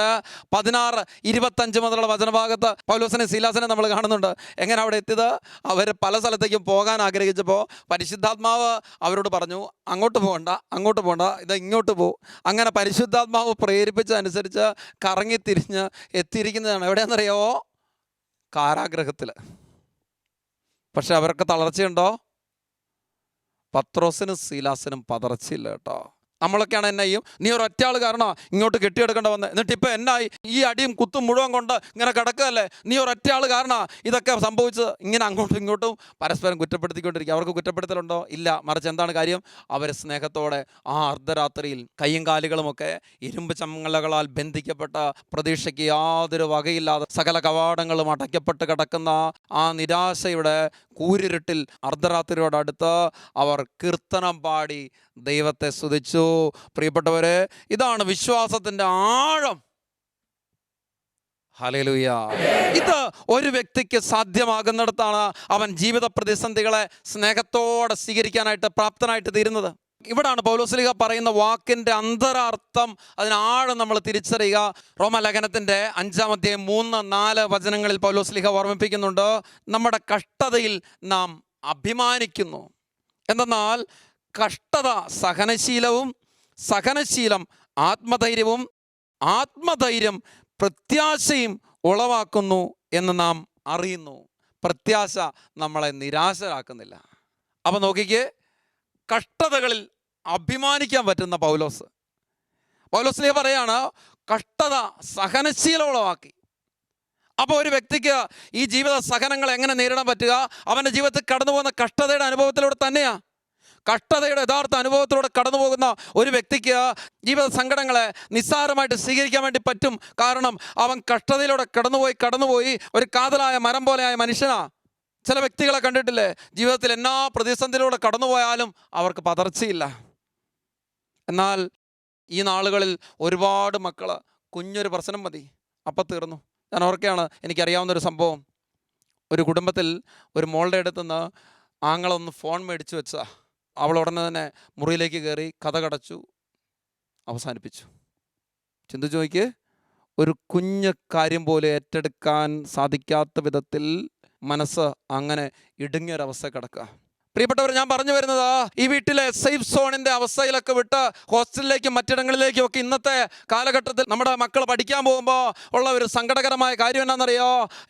Speaker 1: പതിനാറ് ഇരുപത്തഞ്ച് മുതലുള്ള വചനഭാഗത്ത് പൗലോസിനെ ശീലാസിനെ നമ്മൾ കാണുന്നുണ്ട്. എങ്ങനെ അവിടെ എത്തിയത്? അവർ പല സ്ഥലത്തേക്കും പോകാൻ ആഗ്രഹിച്ചപ്പോൾ പരിശുദ്ധാത്മാവ് അവരോട് പറഞ്ഞു അങ്ങോട്ട് പോകണ്ട അങ്ങോട്ട് പോകണ്ട ഇത് ഇങ്ങോട്ട് പോകും അങ്ങനെ പരിശുദ്ധാത്മാവ് പ്രേരിപ്പിച്ചതനുസരിച്ച് കറങ്ങി തിരിഞ്ഞ് എത്തിയിരിക്കുന്നതാണ്. എവിടെയാണെന്നറിയാവോ? കാരാഗ്രഹത്തിൽ പക്ഷെ അവർക്ക് തളർച്ചയുണ്ടോ? പത്രോസിനും സീലാസിനും പതർച്ചയില്ല കേട്ടോ. നമ്മളൊക്കെയാണ് എന്നെ ചെയ്യും നീ ഒരു ഒറ്റയാൾ കാരണം ഇങ്ങോട്ട് കെട്ടിയെടുക്കേണ്ട വന്നത് എന്നിട്ട് ഇപ്പം എന്നായി? ഈ അടിയും കുത്തും മുഴുവൻ കൊണ്ട് ഇങ്ങനെ കിടക്കുകയല്ലേ? നീ ഒരു ഒറ്റയാൾ കാരണം ഇതൊക്കെ സംഭവിച്ചത്? ഇങ്ങനെ അങ്ങോട്ടും ഇങ്ങോട്ടും പരസ്പരം കുറ്റപ്പെടുത്തിക്കൊണ്ടിരിക്കുക. അവർക്ക് കുറ്റപ്പെടുത്തലുണ്ടോ? ഇല്ല. മറിച്ച് എന്താണ് കാര്യം? അവർ സ്നേഹത്തോടെ ആ അർദ്ധരാത്രിയിൽ കൈയും കാലുകളുമൊക്കെ ഇരുമ്പ് ചമ്മലകളാൽ ബന്ധിക്കപ്പെട്ട പ്രതീക്ഷയ്ക്ക് യാതൊരു വകയില്ലാതെ സകല കവാടങ്ങളും അടയ്ക്കപ്പെട്ട് കിടക്കുന്ന ആ നിരാശയുടെ കൂരിരുട്ടിൽ അർദ്ധരാത്രിയോടടുത്ത് അവർ കീർത്തനം പാടി ദൈവത്തെ സ്തുതിച്ചു. പ്രിയപ്പെട്ടവരെ ഇതാണ് വിശ്വാസത്തിന്റെ ആഴം. ഹലലുയ ഇത് ഒരു വ്യക്തിക്ക് സാധ്യമാകുന്നിടത്താണ് അവൻ ജീവിത പ്രതിസന്ധികളെ സ്നേഹത്തോടെ സ്വീകരിക്കാനായിട്ട് പ്രാപ്തനായിട്ട് തീരുന്നത്. ഇവിടാണ് പൗലോസ്ലിക പറയുന്ന വാക്കിന്റെ അന്തരാർത്ഥം. അതിനാഴം നമ്മൾ തിരിച്ചറിയുക. റോമലേഖനത്തിന്റെ അഞ്ചാം അധ്യായം മൂന്ന് നാല് വചനങ്ങളിൽ പൗലോസ്ലിക ഓർമ്മിപ്പിക്കുന്നുണ്ട്. നമ്മുടെ കഷ്ടതയിൽ നാം അഭിമാനിക്കുന്നു. എന്തെന്നാൽ കഷ്ടത സഹനശീലവും സഹനശീലം ആത്മധൈര്യവും ആത്മധൈര്യം പ്രത്യാശയും ഉളവാക്കുന്നു എന്ന് നാം അറിയുന്നു. പ്രത്യാശ നമ്മളെ നിരാശരാക്കുന്നില്ല. അപ്പം നോക്കിക്കേ കഷ്ടതകളിൽ അഭിമാനിക്കാൻ പറ്റുന്ന പൗലോസ്. പൗലോസ്ലിയ പറയാണ് കഷ്ടത സഹനശീലമുളവാക്കി അപ്പോൾ ഒരു വ്യക്തിക്ക് ഈ ജീവിത സഹനങ്ങൾ എങ്ങനെ നേരിടാൻ പറ്റുക? അവന്റെ ജീവിതത്തിൽ കടന്നു പോകുന്ന കഷ്ടതയുടെ അനുഭവത്തിലൂടെ തന്നെയാണ് കഷ്ടതയുടെ യഥാർത്ഥ അനുഭവത്തിലൂടെ കടന്നു പോകുന്ന ഒരു വ്യക്തിക്ക് ജീവിത സങ്കടങ്ങളെ നിസ്സാരമായിട്ട് സ്വീകരിക്കാൻ വേണ്ടി പറ്റും. കാരണം അവൻ കഷ്ടതയിലൂടെ കടന്നുപോയി കടന്നുപോയി ഒരു കാതലായ മരം പോലെയായ മനുഷ്യനാ. ചില വ്യക്തികളെ കണ്ടിട്ടില്ലേ? ജീവിതത്തിൽ എല്ലാ പ്രതിസന്ധിയിലൂടെ കടന്നുപോയാലും അവർക്ക് പതർച്ചയില്ല. എന്നാൽ ഈ നാളുകളിൽ ഒരുപാട് മക്കൾ കുഞ്ഞൊരു പ്രശ്നം മതി. അപ്പം തീർന്നു. ഞാൻ ഓർക്കുകയാണ് എനിക്കറിയാവുന്നൊരു സംഭവം. ഒരു കുടുംബത്തിൽ ഒരു മോളുടെ അടുത്തുനിന്ന് ആങ്ങളൊന്ന് ഫോൺ മേടിച്ചു വെച്ചാൽ അവൾ ഉടനെ തന്നെ മുറിയിലേക്ക് കയറി കഥ കടച്ചു അവസാനിപ്പിച്ചു. ചിന്തിച്ചു നോക്കിയേ ഒരു കുഞ്ഞ് കാര്യം പോലെ ഏറ്റെടുക്കാൻ സാധിക്കാത്ത വിധത്തിൽ മനസ്സ് അങ്ങനെ ഇടുങ്ങിയൊരവസ്ഥ കിടക്കുക പ്രിയപ്പെട്ടവർ ഞാൻ പറഞ്ഞു വരുന്നത് ഈ വീട്ടിലെ സേഫ് സോണിന്റെ അവസ്ഥയിലൊക്കെ വിട്ട് ഹോസ്റ്റലിലേക്കും മറ്റിടങ്ങളിലേക്കും ഒക്കെ ഇന്നത്തെ കാലഘട്ടത്തിൽ നമ്മുടെ മക്കൾ പഠിക്കാൻ പോകുമ്പോൾ ഉള്ള ഒരു സങ്കടകരമായ കാര്യം എന്നാണെന്നറിയോ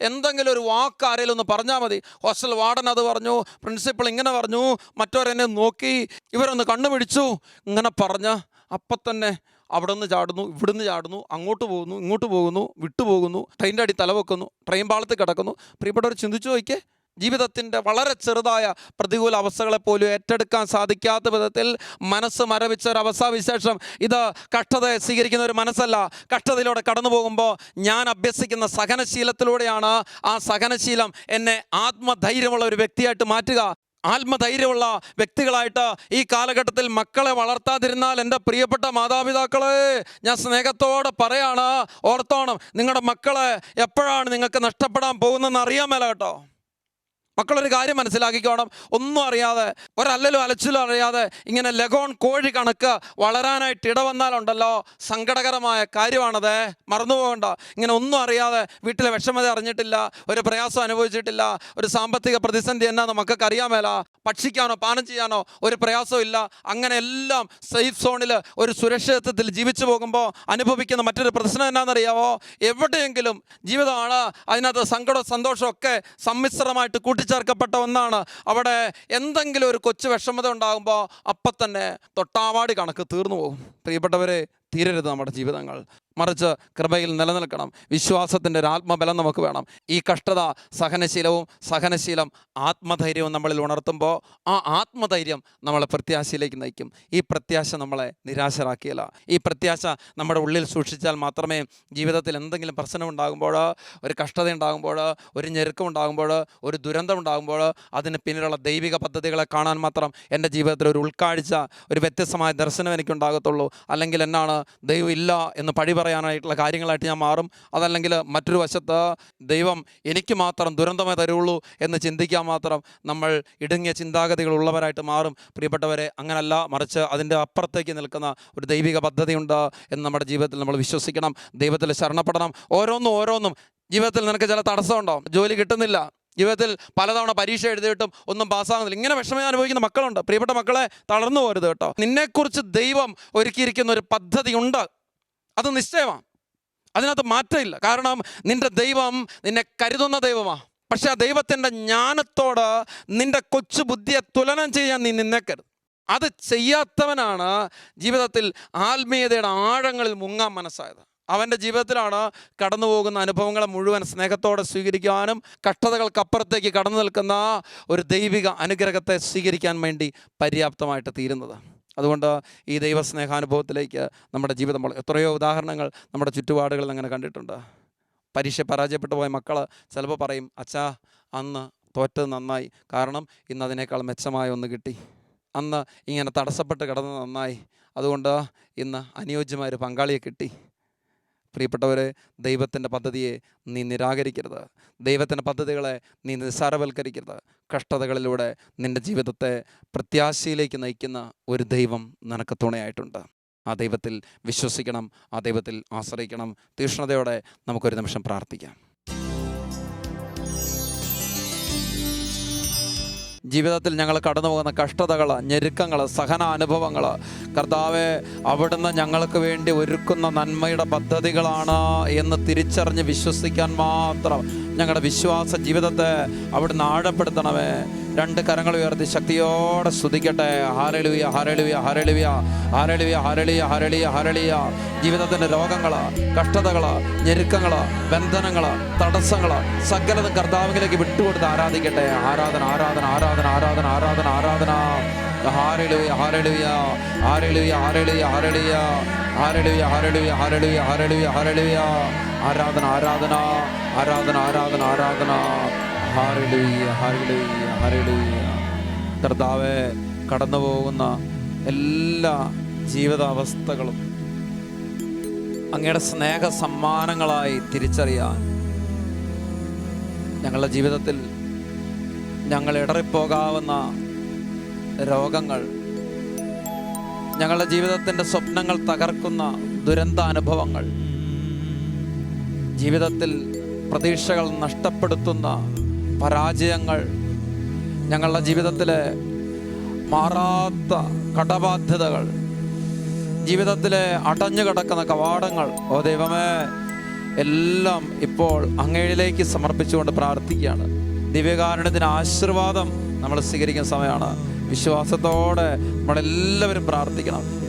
Speaker 1: എന്തെങ്കിലും ഒരു വാക്ക് ആരെങ്കിലും ഒന്ന് പറഞ്ഞാൽ മതി. ഹോസ്റ്റൽ വാർഡൻ അത് പറഞ്ഞു പ്രിൻസിപ്പൾ ഇങ്ങനെ പറഞ്ഞു മറ്റവരെന്നെ നോക്കി ഇവരൊന്ന് കണ്ണുപിടിച്ചു ഇങ്ങനെ പറഞ്ഞ് അപ്പം തന്നെ അവിടെ നിന്ന് ചാടുന്നു ഇവിടുന്ന് ചാടുന്നു അങ്ങോട്ട് പോകുന്നു ഇങ്ങോട്ട് പോകുന്നു വിട്ടുപോകുന്നു ട്രെയിനിന്റെ അടി തലവെക്കുന്നു ട്രെയിൻ പാളത്തിൽ കിടക്കുന്നു. പ്രിയപ്പെട്ടവർ ചിന്തിച്ചു നോക്കിയേ ജീവിതത്തിന്റെ വളരെ ചെറുതായ പ്രതികൂല അവസ്ഥകളെ പോലും ഏറ്റെടുക്കാൻ സാധിക്കാത്ത വിധത്തിൽ മനസ്സ് മരവിച്ച ഒരു അവസ്ഥാവിശേഷം ഇത് കഷ്ടതയെ സ്വീകരിക്കുന്ന ഒരു മനസ്സല്ല. കഷ്ടതയിലൂടെ കടന്നു പോകുമ്പോൾ ഞാൻ അഭ്യസിക്കുന്ന സഹനശീലത്തിലൂടെയാണ് ആ സഹനശീലം എന്നെ ആത്മധൈര്യമുള്ള ഒരു വ്യക്തിയായിട്ട് മാറ്റുക. ആത്മധൈര്യമുള്ള വ്യക്തികളായിട്ട് ഈ കാലഘട്ടത്തിൽ മക്കളെ വളർത്താതിരുന്നാൽ എന്റെ പ്രിയപ്പെട്ട മാതാപിതാക്കളെ ഞാൻ സ്നേഹത്തോടെ പറയാണ് ഓർത്തോണം നിങ്ങളുടെ മക്കളെ എപ്പോഴാണ് നിങ്ങൾക്ക് നഷ്ടപ്പെടാൻ പോകുന്നതെന്ന് അറിയാൻ മേല കേട്ടോ മക്കളൊരു കാര്യം മനസ്സിലാക്കിക്കോണം. ഒന്നും അറിയാതെ ഒരല്ലലും അലച്ചിലും അറിയാതെ ഇങ്ങനെ ലഗോൺ കോഴി കണക്ക് വളരാനായിട്ട് ഇടവന്നാലുണ്ടല്ലോ സങ്കടകരമായ കാര്യമാണത്. മറന്നുപോകണ്ട. ഇങ്ങനെ ഒന്നും അറിയാതെ വീട്ടിലെ വിഷമത അറിഞ്ഞിട്ടില്ല ഒരു പ്രയാസം അനുഭവിച്ചിട്ടില്ല ഒരു സാമ്പത്തിക പ്രതിസന്ധി എന്നാന്ന് മക്കൾക്ക് അറിയാമേല. ഭക്ഷിക്കാനോ പാനം ചെയ്യാനോ ഒരു പ്രയാസവും ഇല്ല. അങ്ങനെ എല്ലാം സേഫ് സോണിൽ ഒരു സുരക്ഷിതത്വത്തിൽ ജീവിച്ചു പോകുമ്പോൾ അനുഭവിക്കുന്ന മറ്റൊരു പ്രശ്നം എന്നാണെന്നറിയാമോ എവിടെയെങ്കിലും ജീവിതമാണ്. അതിനകത്ത് സങ്കടവും സന്തോഷവും സമ്മിശ്രമായിട്ട് സമ്മിശ്രമായിട്ട് കൂട്ടിച്ചേർക്കപ്പെട്ട ഒന്നാണ്. അവിടെ എന്തെങ്കിലും ഒരു കൊച്ചു വിഷമത ഉണ്ടാകുമ്പോൾ അപ്പം തന്നെ തൊട്ടാവാടി കണക്ക് തീർന്നു പോകും. പ്രിയപ്പെട്ടവരെ തീരരുത് നമ്മുടെ ജീവിതങ്ങൾ. മറിച്ച് കൃപയിൽ നിലനിൽക്കണം. വിശ്വാസത്തിന്റെ ഒരു ആത്മബലം നമുക്ക് വേണം. ഈ കഷ്ടത സഹനശീലവും സഹനശീലം ആത്മധൈര്യവും നമ്മളിൽ ഉണർത്തുമ്പോൾ ആ ആത്മധൈര്യം നമ്മളെ പ്രത്യാശയിലേക്ക് നയിക്കും. ഈ പ്രത്യാശ നമ്മളെ നിരാശരാക്കിയില്ല. ഈ പ്രത്യാശ നമ്മുടെ ഉള്ളിൽ സൂക്ഷിച്ചാൽ മാത്രമേ ജീവിതത്തിൽ എന്തെങ്കിലും പ്രശ്നം ഉണ്ടാകുമ്പോൾ ഒരു കഷ്ടത ഉണ്ടാകുമ്പോൾ ഒരു ഞെരുക്കം ഉണ്ടാകുമ്പോൾ ഒരു ദുരന്തം ഉണ്ടാകുമ്പോൾ അതിന് പിന്നിലുള്ള ദൈവിക പദ്ധതികളെ കാണാൻ മാത്രം എന്റെ ജീവിതത്തിൽ ഒരു ഉൾക്കാഴ്ച ഒരു വ്യത്യസ്തമായ ദർശനം എനിക്കുണ്ടാകത്തുള്ളൂ. അല്ലെങ്കിൽ എന്നാണ് ദൈവം ഇല്ല എന്ന് പഴി പറയാനായിട്ടുള്ള കാര്യങ്ങളായിട്ട് ഞാൻ മാറും. അതല്ലെങ്കിൽ മറ്റൊരു വശത്ത് ദൈവം എനിക്ക് മാത്രം ദുരന്തമേ തരുള്ളൂ എന്ന് ചിന്തിക്കാൻ മാത്രം നമ്മൾ ഇടുങ്ങിയ ചിന്താഗതികൾ ഉള്ളവരായിട്ട് മാറും. പ്രിയപ്പെട്ടവരെ അങ്ങനല്ല. മറിച്ച് അതിന്റെ അപ്പുറത്തേക്ക് നിൽക്കുന്ന ഒരു ദൈവിക പദ്ധതിയുണ്ട് എന്ന് നമ്മുടെ ജീവിതത്തിൽ നമ്മൾ വിശ്വസിക്കണം. ദൈവത്തിൽ ശരണപ്പെടണം. ഓരോന്നും ഓരോന്നും. ജീവിതത്തിൽ നിനക്ക് ചില തടസ്സമുണ്ടോ? ജോലി കിട്ടുന്നില്ല. ജീവിതത്തിൽ പലതവണ പരീക്ഷ എഴുതിയിട്ടും ഒന്നും പാസ്സാകുന്നില്ല. ഇങ്ങനെ വിഷമം അനുഭവിക്കുന്ന മക്കളുണ്ട്. പ്രിയപ്പെട്ട മക്കളെ തളർന്നു പോരുത് കേട്ടോ. നിന്നെക്കുറിച്ച് ദൈവം ഒരുക്കിയിരിക്കുന്ന ഒരു പദ്ധതി ഉണ്ട് അത് നിശ്ചയമാണ്. അതിനകത്ത് മാറ്റമില്ല. കാരണം നിന്റെ ദൈവം നിന്നെ കരുതുന്ന ദൈവമാണ് പക്ഷെ ആ ദൈവത്തിന്റെ ജ്ഞാനത്തോട് നിന്റെ കൊച്ചു ബുദ്ധിയെ തുലനം ചെയ്യാൻ നീ നിന്നേക്കരുത് അത് ചെയ്യാത്തവനാണ് ജീവിതത്തിൽ ആത്മീയതയുടെ ആഴങ്ങളിൽ മുങ്ങാൻ മനസ്സായത്. അവന്റെ ജീവിതത്തിലാണ് കടന്നു പോകുന്ന അനുഭവങ്ങളെ മുഴുവൻ സ്നേഹത്തോടെ സ്വീകരിക്കാനും കഷ്ടതകൾക്കപ്പുറത്തേക്ക് കടന്നു നിൽക്കുന്ന ഒരു ദൈവിക അനുഗ്രഹത്തെ സ്വീകരിക്കാൻ വേണ്ടി പര്യാപ്തമായിട്ട് തീരുന്നത്. അതുകൊണ്ട് ഈ ദൈവസ്നേഹാനുഭവത്തിലേക്ക് നമ്മുടെ ജീവിതം എത്രയോ ഉദാഹരണങ്ങൾ നമ്മുടെ ചുറ്റുപാടുകളിൽ അങ്ങനെ കണ്ടിട്ടുണ്ട്. പരീക്ഷ പരാജയപ്പെട്ടു പോയ മക്കൾ ചിലപ്പോൾ പറയും അച്ഛാ അന്ന് തോറ്റത് നന്നായി. കാരണം ഇന്ന് അതിനേക്കാൾ മെച്ചമായ ഒന്ന് കിട്ടി. അന്ന് ഇങ്ങനെ തടസ്സപ്പെട്ട് കിടന്നത് നന്നായി. അതുകൊണ്ട് ഇന്ന് അനുയോജ്യമായൊരു പങ്കാളിയെ കിട്ടി. പ്രിയപ്പെട്ടവരെ ദൈവത്തിന്റെ പദ്ധതിയെ നീ നിരാകരിക്കരുത്. ദൈവത്തിന്റെ പദ്ധതികളെ നീ നിസ്സാരവൽക്കരിക്കരുത്. കഷ്ടതകളിലൂടെ നിന്റെ ജീവിതത്തെ പ്രത്യാശയിലേക്ക് നയിക്കുന്ന ഒരു ദൈവം നിനക്ക് തുണയായിട്ടുണ്ട്. ആ ദൈവത്തിൽ വിശ്വസിക്കണം ആ ദൈവത്തിൽ ആശ്രയിക്കണം. തീഷ്ണതയോടെ നമുക്കൊരു നിമിഷം പ്രാർത്ഥിക്കാം. ജീവിതത്തിൽ ഞങ്ങൾ കടന്നു പോകുന്ന കഷ്ടതകൾ ഞെരുക്കങ്ങൾ സഹന അനുഭവങ്ങൾ കർത്താവെ അവിടുന്ന് ഞങ്ങൾക്ക് വേണ്ടി ഒരുക്കുന്ന നന്മയുടെ പദ്ധതികളാണ് എന്ന് തിരിച്ചറിഞ്ഞ് വിശ്വസിക്കാൻ മാത്രം ഞങ്ങളുടെ വിശ്വാസ ജീവിതത്തെ അവിടുന്ന് ആഴപ്പെടുത്തണമേ. രണ്ട് കരങ്ങൾ ഉയർത്തി ശക്തിയോടെ സ്തുതിക്കട്ടെ ഹാരലുയ ഹാരലുയ ഹാരലുയ ഹാരലുയ ഹരളിയ ഹരളിയ ഹരളിയ ജീവിതത്തിന്റെ രോഗങ്ങൾ കഷ്ടതകൾ ഞെരുക്കങ്ങൾ ബന്ധനങ്ങൾ തടസ്സങ്ങൾ സകലതും കർത്താവിലേക്ക് വിട്ടുകൊടുത്ത് ആരാധിക്കട്ടെ ആരാധന ആരാധന ആരാധന ആരാധന ആരാധന ആരാധന ഹാരലുയ ഹാരലുയ ഹാരലുയ ഹരളിയ ഹരളിയ ഹാരലുയ ഹാരലുയ ഹാരലുയ ഹാരലുയ ഹാരലുയ ആരാധന ആരാധന ആരാധന ആരാധന ആരാധന കർത്താവെ കടന്നു പോകുന്ന എല്ലാ ജീവിതാവസ്ഥകളും അങ്ങയുടെ സ്നേഹ സമ്മാനങ്ങളായി തിരിച്ചറിയാൻ ഞങ്ങളുടെ ജീവിതത്തിൽ ഞങ്ങൾ ഇടറിപ്പോകാവുന്ന രോഗങ്ങൾ ഞങ്ങളുടെ ജീവിതത്തിന്റെ സ്വപ്നങ്ങൾ തകർക്കുന്ന ദുരന്താനുഭവങ്ങൾ ജീവിതത്തിൽ പ്രതീക്ഷകൾ നഷ്ടപ്പെടുത്തുന്ന പരാജയങ്ങൾ ഞങ്ങളുടെ ജീവിതത്തിലെ മാറാത്ത കടബാധ്യതകൾ ജീവിതത്തിലെ അടഞ്ഞു കിടക്കുന്ന കവാടങ്ങൾ ഓ ദൈവമേ എല്ലാം ഇപ്പോൾ അങ്ങയിലേക്ക് സമർപ്പിച്ചുകൊണ്ട് പ്രാർത്ഥിക്കുകയാണ്. ദിവ്യകാരണത്തിന് ആശീർവാദം നമ്മൾ സ്വീകരിക്കുന്ന സമയമാണ്. വിശ്വാസത്തോടെ നമ്മളെല്ലാവരും പ്രാർത്ഥിക്കണം.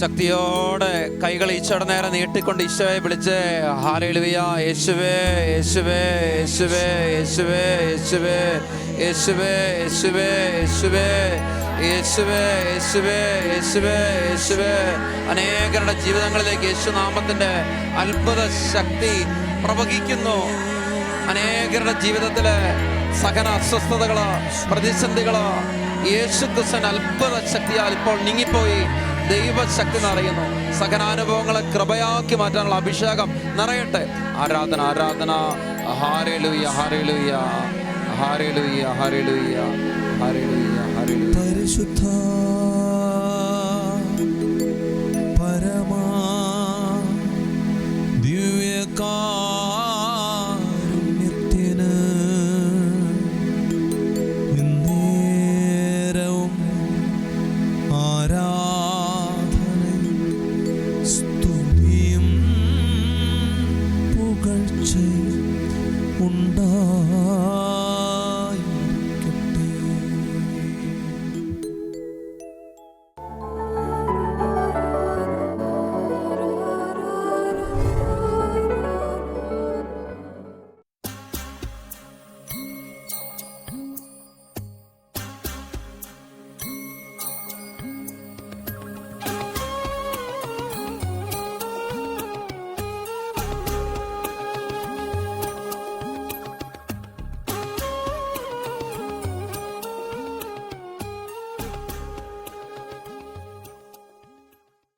Speaker 1: ശക്തിയോടെ കൈകൾ ഈശോടെ നേരെ നീട്ടിക്കൊണ്ട് ഈശോയെ വിളിച്ച് ഹാലേലുവിയ യേശുവേ യേശുവേ യേശുവേ യേശുവേ യേശുവേ യേശുവേ യേശുവേ യേശുവേ യേശുവേ യേശുവേ യേശുവേ യേശുവേ അനേകരുടെ ജീവിതങ്ങളിലേക്ക് യേശുനാമത്തിന്റെ അത്ഭുത ശക്തി പ്രവഹിക്കുന്നു അനേകരുടെ ജീവിതത്തിലെ സകല അസ്വസ്ഥതകൾ പ്രതിസന്ധികൾ യേശു ക്രിസ്തൻ അത്ഭുത ശക്തിയാൽ ഇപ്പോൾ നീങ്ങിപ്പോയി ദൈവശക്തി നിറയുന്നു. സഹനാനുഭവങ്ങളെ കൃപയാക്കി മാറ്റാനുള്ള അഭിഷേകം നിറയട്ടെ. ആരാധന ആരാധന. ഹാരേലുയ്യ ഹാരേലുയ്യ ഹാരേലുയ്യ ഹാരേലുയ്യ ഹാരേലുയ്യ ഹാരേലു
Speaker 2: പരിശുദ്ധ പരമാ ദിവ്യകാ